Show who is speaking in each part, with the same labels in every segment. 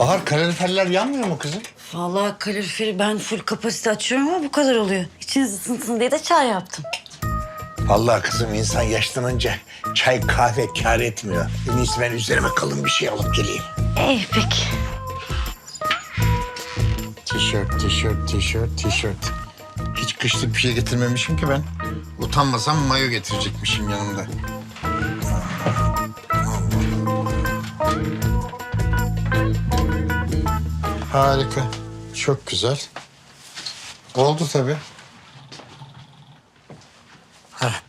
Speaker 1: Bahar kaloriferler yanmıyor mu kızım?
Speaker 2: Vallahi kaloriferi ben full kapasite açıyorum ama bu kadar oluyor. İçiniz ısınsın diye de çay yaptım.
Speaker 1: Vallahi kızım insan yaşlanınca çay kahve kâr etmiyor. En iyisi ben üzerime kalın bir şey alıp geleyim.
Speaker 2: İyi peki.
Speaker 1: Tişört, tişört, tişört, tişört. Hiç kışlık bir şey getirmemişim ki ben. Utanmasam mayo getirecekmişim yanımda. Harika. Çok güzel. Oldu tabii. Heh.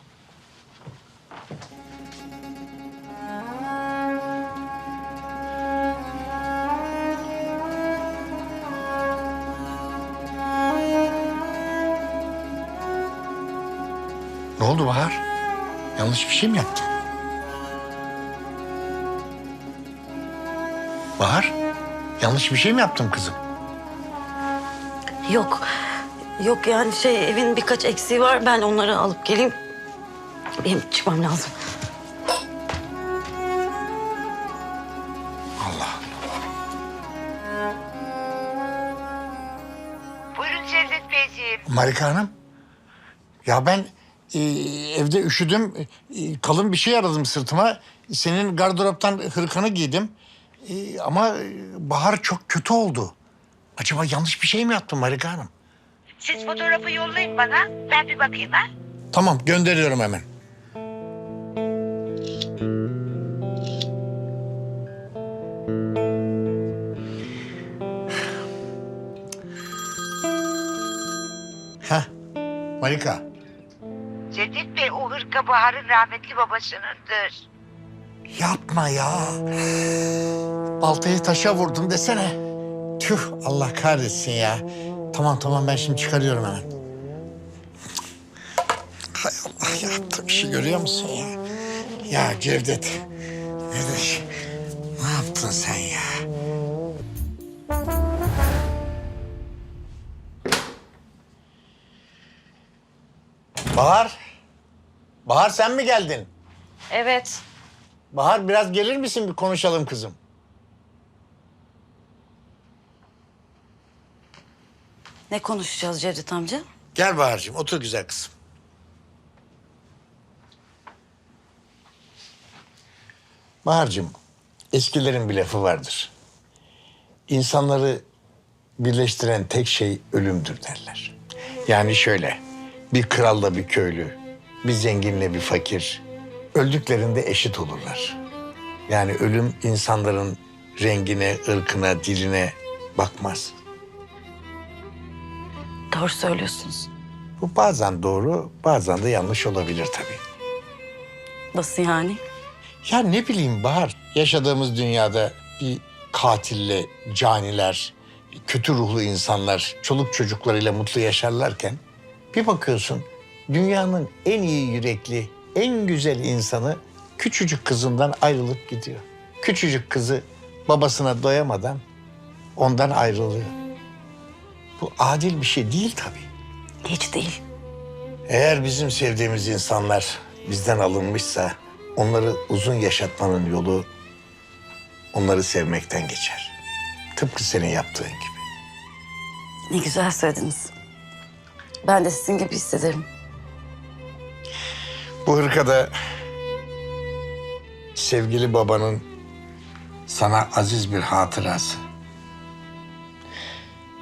Speaker 1: Ne oldu Bahar? Yanlış bir şey mi yaptın? Bahar, yanlış bir şey mi yaptım kızım?
Speaker 2: Yok. Yok yani şey evin birkaç eksiği var. Ben onları alıp geleyim. Benim çıkmam lazım.
Speaker 1: Allah.
Speaker 3: Buyurun Cevdet Beyciğim.
Speaker 1: Marika Hanım. Ya ben e, evde üşüdüm. E, kalın bir şey aradım sırtıma. Senin gardıroptan hırkanı giydim. E, ama e, Bahar çok kötü oldu. Acaba yanlış bir şey mi yaptım Marika Hanım?
Speaker 3: Siz fotoğrafı yollayın bana. Ben bir bakayım ha.
Speaker 1: Tamam gönderiyorum hemen. Heh, Marika.
Speaker 3: Cevdet Bey o hırka Bahar'ın rahmetli babasınındır.
Speaker 1: Yapma ya. Baltayı taşa vurdum desene. Tüh Allah kahretsin ya. Tamam tamam ben şimdi çıkarıyorum hemen. Hay Allah yaptığım işi görüyor musun ya? Ya Cevdet. Nedir? Ne yaptın sen ya? Bahar. Bahar sen mi geldin?
Speaker 2: Evet.
Speaker 1: Bahar biraz gelir misin bir konuşalım kızım.
Speaker 2: Ne konuşacağız Cevdet amca?
Speaker 1: Gel Bahar'cığım otur güzel kızım. Bahar'cığım eskilerin bir lafı vardır. İnsanları birleştiren tek şey ölümdür derler. Yani şöyle bir kralla bir köylü, bir zenginle bir fakir öldüklerinde eşit olurlar. Yani ölüm insanların rengine, ırkına, diline bakmaz.
Speaker 2: Doğru söylüyorsunuz.
Speaker 1: Bu bazen doğru, bazen de yanlış olabilir tabii.
Speaker 2: Nasıl yani?
Speaker 1: Ya ne bileyim Bahar, yaşadığımız dünyada bir katille caniler, kötü ruhlu insanlar çoluk çocuklarıyla mutlu yaşarlarken bir bakıyorsun dünyanın en iyi yürekli, en güzel insanı küçücük kızından ayrılıp gidiyor. Küçücük kızı babasına doyamadan ondan ayrılıyor. Bu adil bir şey değil tabii.
Speaker 2: Hiç değil.
Speaker 1: Eğer bizim sevdiğimiz insanlar bizden alınmışsa onları uzun yaşatmanın yolu onları sevmekten geçer. Tıpkı senin yaptığın gibi.
Speaker 2: Ne güzel söylediniz. Ben de sizin gibi hissederim.
Speaker 1: Bu hırkada sevgili babanın sana aziz bir hatırası.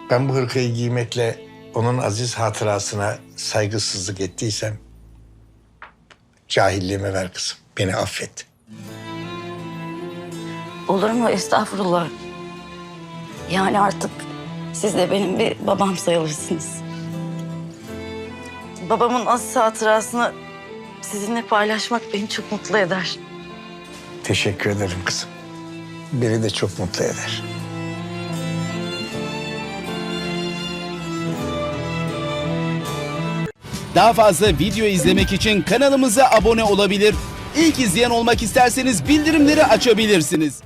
Speaker 1: Ben bu hırkayı giymekle onun aziz hatırasına saygısızlık ettiysem cahilliğime ver kızım. Beni affet.
Speaker 2: Olur mu? Estağfurullah. Yani artık siz de benim bir babam sayılırsınız. Babamın aziz hatırasını sizinle paylaşmak beni çok mutlu eder.
Speaker 1: Teşekkür ederim kızım. Beni de çok mutlu eder.
Speaker 4: Daha fazla video izlemek için kanalımıza abone olabilir. İlk izleyen olmak isterseniz bildirimleri açabilirsiniz.